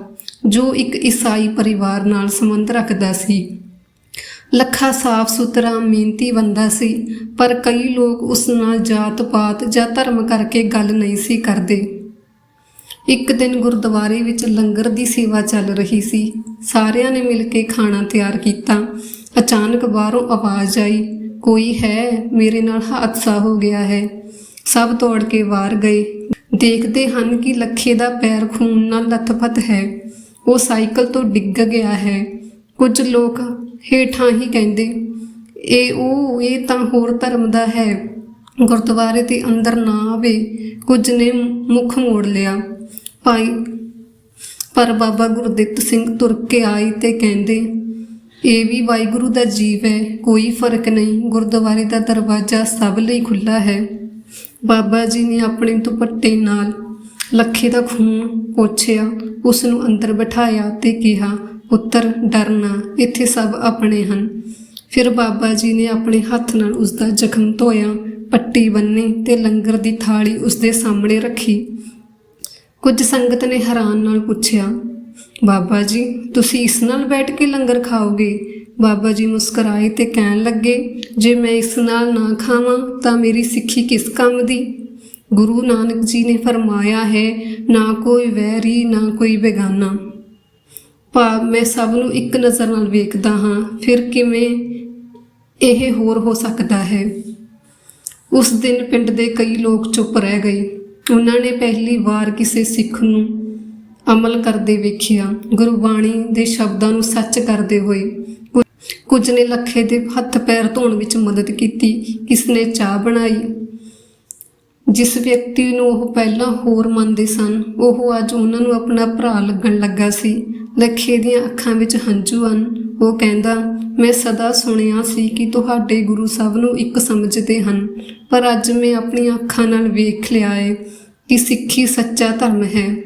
ਜੋ ਇੱਕ ਈਸਾਈ ਪਰਿਵਾਰ ਨਾਲ ਸੰਬੰਧ ਰੱਖਦਾ ਸੀ। ਲੱਖਾ ਸਾਫ਼ ਸੁਥਰਾ ਮਿਹਨਤੀ ਬੰਦਾ ਸੀ, ਪਰ ਕਈ ਲੋਕ ਉਸ ਨਾਲ ਜਾਤ ਪਾਤ ਜਾਂ ਧਰਮ ਕਰਕੇ ਗੱਲ ਨਹੀਂ ਸੀ ਕਰਦੇ। ਇੱਕ ਦਿਨ ਗੁਰਦੁਆਰੇ ਵਿੱਚ ਲੰਗਰ ਦੀ ਸੇਵਾ ਚੱਲ ਰਹੀ ਸੀ। ਸਾਰਿਆਂ ਨੇ ਮਿਲ ਕੇ ਖਾਣਾ ਤਿਆਰ ਕੀਤਾ। ਅਚਾਨਕ ਬਾਹਰੋਂ ਆਵਾਜ਼ ਆਈ, ਕੋਈ ਹੈ? ਮੇਰੇ ਨਾਲ ਹਾਦਸਾ ਹੋ ਗਿਆ ਹੈ। ਸਭ ਤੋੜ ਕੇ ਬਾਹਰ ਗਏ। ਦੇਖਦੇ ਹਨ ਕਿ ਲੱਖੇ ਦਾ ਪੈਰ ਖੂਨ ਨਾਲ ਲੱਥਪੱਥ ਹੈ। ਉਹ ਸਾਈਕਲ ਤੋਂ ਡਿੱਗ ਗਿਆ ਹੈ। ਕੁਝ ਲੋਕ ਹੇਠਾਂ ਹੀ ਕਹਿੰਦੇ, ਇਹ ਉਹ, ਇਹ ਤਾਂ ਹੋਰ ਧਰਮ ਦਾ ਹੈ। ਗੁਰਦੁਆਰੇ ਦੇ ਅੰਦਰ ਨਾ ਆਵੇ, ਕੁਝ ਨੇ ਮੁਖ ਮੋੜ ਲਿਆ। ਭਾਈ, ਪਰ ਬਾਬਾ ਗੁਰਦਿੱਤ ਸਿੰਘ ਤੁਰ ਕੇ ਆਏ ਤੇ ਕਹਿੰਦੇ, ਇਹ ਵੀ ਵਾਹਿਗੁਰੂ ਦਾ ਜੀਵ ਹੈ, ਕੋਈ ਫ਼ਰਕ ਨਹੀਂ, ਗੁਰਦੁਆਰੇ ਦਾ ਦਰਵਾਜ਼ਾ ਸਭ ਲਈ ਖੁੱਲਾ ਹੈ। ਬਾਬਾ ਜੀ ਨੇ ਆਪਣੇ ਦੁਪੱਟੇ ਨਾਲ ਲੱਖੇ ਦਾ ਖੂਨ ਪੋਛਿਆ ਉਸ ਨੂੰ ਅੰਦਰ ਬਿਠਾਇਆ ਤੇ ਕਿਹਾ ਪੁੱਤਰ ਡਰਨਾ, ਇੱਥੇ ਸਭ ਆਪਣੇ ਹਨ। ਫਿਰ ਬਾਬਾ ਜੀ ਨੇ ਆਪਣੇ ਹੱਥ ਨਾਲ ਉਸ ਦਾ ਜ਼ਖਮ ਧੋਇਆ, ਪੱਟੀ ਬੰਨੀ ਤੇ ਲੰਗਰ ਦੀ ਥਾਲੀ ਉਸ ਦੇ ਸਾਹਮਣੇ ਰੱਖੀ। ਕੁਝ ਸੰਗਤ ਨੇ ਹੈਰਾਨ ਨਾਲ ਪੁੱਛਿਆ, ਬਾਬਾ ਜੀ, ਤੁਸੀਂ ਇਸ ਨਾਲ ਬੈਠ ਕੇ ਲੰਗਰ ਖਾਓਗੇ? ਬਾਬਾ ਜੀ ਮੁਸਕਰਾਏ ਤੇ ਕਹਿਣ ਲੱਗੇ, ਜੇ ਮੈਂ ਇਸ ਨਾਲ ਨਾ ਖਾਵਾਂ, ਤਾਂ ਮੇਰੀ ਸਿੱਖੀ ਕਿਸ ਕੰਮ ਦੀ? ਗੁਰੂ ਨਾਨਕ ਜੀ ਨੇ ਫਰਮਾਇਆ ਹੈ, ਨਾ ਕੋਈ ਵੈਰੀ, ਨਾ ਕੋਈ ਬੇਗਾਨਾ। ਭਾਵ ਮੈਂ ਸਭ ਨੂੰ ਇੱਕ ਨਜ਼ਰ ਨਾਲ ਵੇਖਦਾ ਹਾਂ, ਫਿਰ ਕਿਵੇਂ ਇਹ ਹੋਰ ਹੋ ਸਕਦਾ ਹੈ? ਉਸ ਦਿਨ ਪਿੰਡ ਦੇ ਕਈ ਲੋਕ ਚੁੱਪ ਰਹਿ ਗਏ। ਉਹਨਾਂ ਨੇ ਪਹਿਲੀ ਵਾਰ ਕਿਸੇ ਸਿੱਖ ਨੂੰ ਅਮਲ ਕਰਦੇ ਵੇਖਿਆ। ਗੁਰਬਾਣੀ ਦੇ ਸ਼ਬਦਾਂ ਨੂੰ ਸੱਚ ਕਰਦੇ ਹੋਏ ਕੁ- ਕੁਝ ਨੇ ਲੱਖੇ ਦੇ ਹੱਥ ਪੈਰ ਧੋਣ ਵਿੱਚ ਮਦਦ ਕੀਤੀ। ਕਿਸ ਨੇ ਚਾਹ ਬਣਾਈ? ਜਿਸ ਵਿਅਕਤੀ ਨੂੰ ਉਹ ਪਹਿਲਾਂ ਹੋਰ ਮੰਨਦੇ ਸਨ, ਉਹ ਅੱਜ ਉਹਨਾਂ ਨੂੰ ਆਪਣਾ ਭਰਾ ਲੱਗਣ ਲੱਗਾ ਸੀ। ਲੱਖੇ ਦੀਆਂ ਅੱਖਾਂ ਵਿੱਚ ਹੰਝੂ ਹਨ। ਉਹ ਕਹਿੰਦਾ, ਮੈਂ ਸਦਾ ਸੁਣਿਆ ਸੀ ਕਿ ਤੁਹਾਡੇ ਗੁਰੂ ਸਭ ਨੂੰ ਇੱਕ ਸਮਝਦੇ ਹਨ, ਪਰ ਅੱਜ ਮੈਂ ਆਪਣੀਆਂ ਅੱਖਾਂ ਨਾਲ ਵੇਖ ਲਿਆ ਹੈ ਕਿ ਸਿੱਖੀ ਸੱਚਾ ਧਰਮ ਹੈ।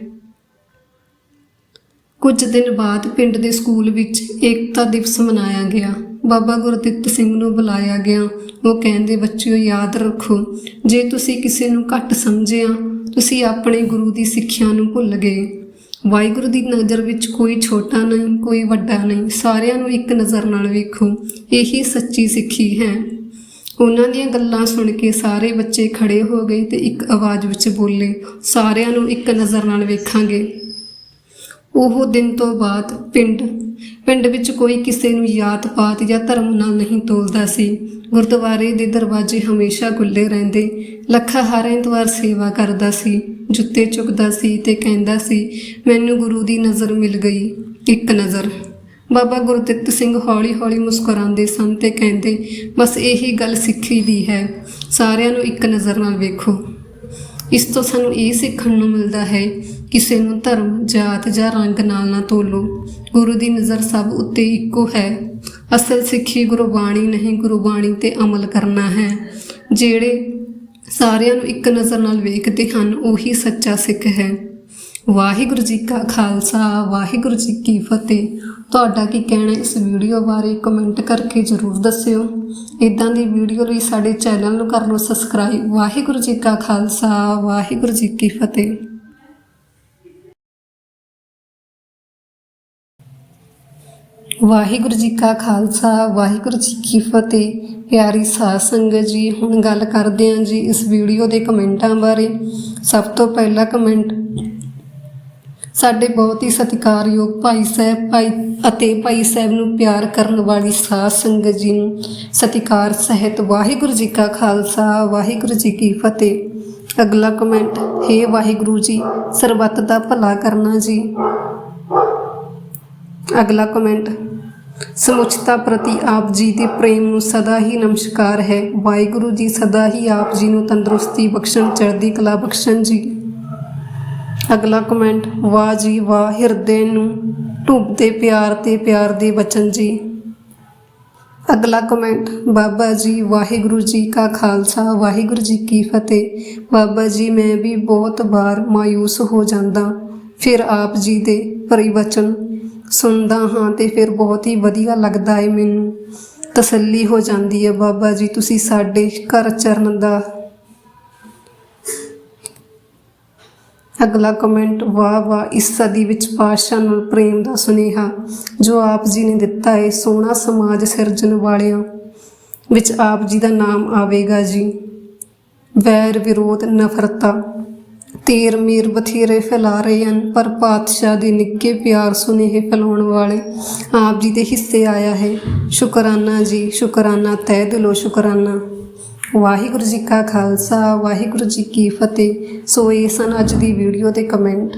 ਕੁਝ ਦਿਨ ਬਾਅਦ ਪਿੰਡ ਦੇ ਸਕੂਲ ਵਿੱਚ ਏਕਤਾ ਦਿਵਸ ਮਨਾਇਆ ਗਿਆ। ਬਾਬਾ ਗੁਰਦਿੱਤ ਸਿੰਘ ਨੂੰ ਬੁਲਾਇਆ ਗਿਆ। ਉਹ ਕਹਿੰਦੇ, ਬੱਚਿਓ, ਯਾਦ ਰੱਖੋ, ਜੇ ਤੁਸੀਂ ਕਿਸੇ ਨੂੰ ਘੱਟ ਸਮਝਿਆ, ਤੁਸੀਂ ਆਪਣੇ ਗੁਰੂ ਦੀ ਸਿੱਖਿਆ ਨੂੰ ਭੁੱਲ ਗਏ। ਵਾਹਿਗੁਰੂ ਦੀ ਨਜ਼ਰ ਵਿੱਚ ਕੋਈ ਛੋਟਾ ਨਹੀਂ, ਕੋਈ ਵੱਡਾ ਨਹੀਂ, ਸਾਰਿਆਂ ਨੂੰ ਇੱਕ ਨਜ਼ਰ ਨਾਲ ਵੇਖੋ, ਇਹੀ ਸੱਚੀ ਸਿੱਖੀ ਹੈ। ਉਹਨਾਂ ਦੀਆਂ ਗੱਲਾਂ ਸੁਣ ਕੇ ਸਾਰੇ ਬੱਚੇ ਖੜੇ ਹੋ ਗਏ ਤੇ ਇੱਕ ਆਵਾਜ਼ ਵਿੱਚ ਬੋਲੇ, ਸਾਰਿਆਂ ਨੂੰ ਇੱਕ ਨਜ਼ਰ ਨਾਲ ਵੇਖਾਂਗੇ। ਉਹ ਦਿਨ ਤੋਂ ਬਾਅਦ ਪਿੰਡ ਪਿੰਡ ਵਿੱਚ ਕੋਈ ਕਿਸੇ ਨੂੰ ਜਾਤ ਪਾਤ ਜਾਂ ਧਰਮ ਨਾਲ ਨਹੀਂ ਤੋਲਦਾ ਸੀ। ਗੁਰਦੁਆਰੇ ਦੇ ਦਰਵਾਜ਼ੇ ਹਮੇਸ਼ਾ ਖੁੱਲੇ ਰਹਿੰਦੇ, ਲੱਖਾ ਹਰ ਐਤਵਾਰ ਸੇਵਾ ਕਰਦਾ ਸੀ, ਜੁੱਤੇ ਚੁੱਕਦਾ ਸੀ ਤੇ ਕਹਿੰਦਾ ਸੀ, ਮੈਨੂੰ ਗੁਰੂ ਦੀ ਨਜ਼ਰ ਮਿਲ ਗਈ। ਇੱਕ ਨਜ਼ਰ। ਬਾਬਾ ਗੁਰਦਿੱਤ ਸਿੰਘ ਹੌਲੀ-ਹੌਲੀ ਮੁਸਕਰਾਉਂਦੇ ਸਨ ਤੇ ਕਹਿੰਦੇ, ਬਸ ਇਹੀ ਗੱਲ ਸਿੱਖੀ ਦੀ ਹੈ, ਸਾਰਿਆਂ ਨੂੰ ਇੱਕ ਨਜ਼ਰ ਨਾਲ ਵੇਖੋ। ਇਸ ਤੋਂ ਸਾਨੂੰ ਇਹ ਸਿੱਖਣ ਨੂੰ ਮਿਲਦਾ ਹੈ ਕਿਸੇ ਨੂੰ ਧਰਮ, ਜਾਤ ਜਾਂ ਰੰਗ ਨਾਲ ਨਾ ਤੋਲੋ। ਗੁਰੂ ਦੀ ਨਜ਼ਰ ਸਭ ਉੱਤੇ ਇੱਕੋ ਹੈ। ਅਸਲ ਸਿੱਖੀ ਗੁਰਬਾਣੀ ਨਹੀਂ, ਗੁਰਬਾਣੀ ਤੇ ਅਮਲ ਕਰਨਾ ਹੈ। ਜਿਹੜੇ ਸਾਰਿਆਂ ਨੂੰ ਇੱਕ ਨਜ਼ਰ ਨਾਲ ਵੇਖਦੇ ਹਨ, ਉਹੀ ਸੱਚਾ ਸਿੱਖ ਹੈ। ਵਾਹਿਗੁਰੂ ਜੀ ਕਾ ਖਾਲਸਾ, ਵਾਹਿਗੁਰੂ ਜੀ ਕੀ ਫਤਿਹ। ਤੁਹਾਡਾ ਕੀ ਕਹਿਣਾ ਇਸ ਵੀਡੀਓ ਬਾਰੇ ਕਮੈਂਟ ਕਰਕੇ ਜ਼ਰੂਰ ਦੱਸਿਓ। ਇਦਾਂ ਦੀ ਵੀਡੀਓ ਲਈ ਸਾਡੇ ਚੈਨਲ ਨੂੰ ਕਰ ਲਓ ਸਬਸਕ੍ਰਾਈਬ। ਵਾਹਿਗੁਰੂ ਜੀ ਕਾ ਖਾਲਸਾ, ਵਾਹਿਗੁਰੂ ਜੀ ਕੀ ਫਤਿਹ। ਵਾਹਿਗੁਰੂ ਜੀ ਕਾ ਖਾਲਸਾ, ਵਾਹਿਗੁਰੂ ਜੀ ਕੀ ਫਤਿਹ। ਪਿਆਰੀ ਸਾਧ ਸੰਗਤ ਜੀ, ਹੁਣ ਗੱਲ ਕਰਦੇ ਹਾਂ ਜੀ ਇਸ ਵੀਡੀਓ ਦੇ ਕਮੈਂਟਾਂ ਬਾਰੇ। ਸਭ ਤੋਂ ਪਹਿਲਾ ਕਮੈਂਟ, ਸਾਡੇ ਬਹੁਤ ਹੀ ਸਤਿਕਾਰਯੋਗ ਭਾਈ ਸਾਹਿਬ, ਭਾਈ ਅਤੇ ਭਾਈ ਸਾਹਿਬ ਨੂੰ ਪਿਆਰ ਕਰਨ ਵਾਲੀ ਸਾਧ ਸੰਗਤ ਜੀ ਨੂੰ ਸਤਿਕਾਰ ਸਹਿਤ ਵਾਹਿਗੁਰੂ ਜੀ ਕਾ ਖਾਲਸਾ, ਵਾਹਿਗੁਰੂ ਜੀ ਕੀ ਫਤਿਹ। ਅਗਲਾ ਕਮੈਂਟ, ਹੈ ਵਾਹਿਗੁਰੂ ਜੀ, ਸਰਬੱਤ ਦਾ ਭਲਾ ਕਰਨਾ ਜੀ। ਅਗਲਾ ਕਮੈਂਟ ਸਮੁੱਚਤਾ ਪ੍ਰਤੀ ਆਪ ਜੀ ਦੇ ਪ੍ਰੇਮ ਨੂੰ ਸਦਾ ਹੀ ਨਮਸਕਾਰ ਹੈ। ਵਾਹਿਗੁਰੂ ਜੀ, ਸਦਾ ਹੀ ਆਪ ਜੀ ਨੂੰ ਤੰਦਰੁਸਤੀ ਬਖਸ਼ਣ, ਚੜ੍ਹਦੀ ਕਲਾ ਬਖਸ਼ਣ ਜੀ। ਅਗਲਾ ਕਮੈਂਟ ਵਾਹ ਜੀ ਵਾਹ, ਹਿਰਦੇ ਨੂੰ ਢੁੱਬਦੇ ਪਿਆਰ ਤੇ ਪਿਆਰ ਦੇ ਬਚਨ ਜੀ। ਅਗਲਾ ਕਮੈਂਟ ਬਾਬਾ ਜੀ, ਵਾਹਿਗੁਰੂ ਜੀ ਕਾ ਖਾਲਸਾ, ਵਾਹਿਗੁਰੂ ਜੀ ਕੀ ਫਤਿਹ। ਬਾਬਾ ਜੀ, ਮੈਂ ਵੀ ਬਹੁਤ ਵਾਰ ਮਾਇੂਸ ਹੋ ਜਾਂਦਾ, ਫਿਰ ਆਪ ਜੀ ਦੇ ਪਰਿਵਚਨ ਸੁਣਦਾ ਹਾਂ ਤੇ ਫਿਰ ਬਹੁਤ ਹੀ ਵਧੀਆ ਲੱਗਦਾ ਹੈ ਮੈਨੂੰ। ਤਸੱਲੀ ਹੋ ਜਾਂਦੀ ਹੈ ਬਾਬਾ ਜੀ, ਤੁਸੀਂ ਸਾਡੇ ਘਰ ਚਰਨ ਦਾ। ਅਗਲਾ ਕਮੈਂਟ ਵਾਹ ਵਾਹ, ਇਸ ਸਦੀ ਵਿੱਚ ਪਾਤਸ਼ਾਹ ਨਾਲ ਪ੍ਰੇਮ ਦਾ ਸੁਨੇਹਾ, ਜੋ ਆਪ ਜੀ ਨੇ ਦਿੱਤਾ ਹੈ ਸੋਹਣਾ ਸਮਾਜ ਸਿਰਜਣ ਵਾਲਿਆਂ ਵਿੱਚ ਆਪ ਜੀ ਦਾ ਨਾਮ ਆਵੇਗਾ ਜੀ। ਵੈਰ ਵਿਰੋਧ ਨਫ਼ਰਤਾ। ਤੀਰ ਮੀਰ ਬਥੇਰੇ ਫੈਲਾ ਰਹੇ ਹਨ, ਪਰ ਪਾਤਸ਼ਾਹ ਦੇ ਨਿੱਕੇ ਪਿਆਰ ਸੁਨੇਹੇ ਫੈਲਾਉਣ ਵਾਲੇ ਆਪ ਜੀ ਦੇ ਹਿੱਸੇ ਆਇਆ ਹੈ। ਸ਼ੁਕਰਾਨਾ ਜੀ, ਸ਼ੁਕਰਾਨਾ ਤਹਿ ਦਿਲੋਂ ਸ਼ੁਕਰਾਨਾ। ਵਾਹਿਗੁਰੂ ਜੀ ਕਾ ਖਾਲਸਾ, ਵਾਹਿਗੁਰੂ ਜੀ ਕੀ ਫਤਿਹ। ਸੋ ਇਹ ਸਨ ਅੱਜ ਦੀ ਵੀਡੀਓ ਦੇ ਕਮੈਂਟ।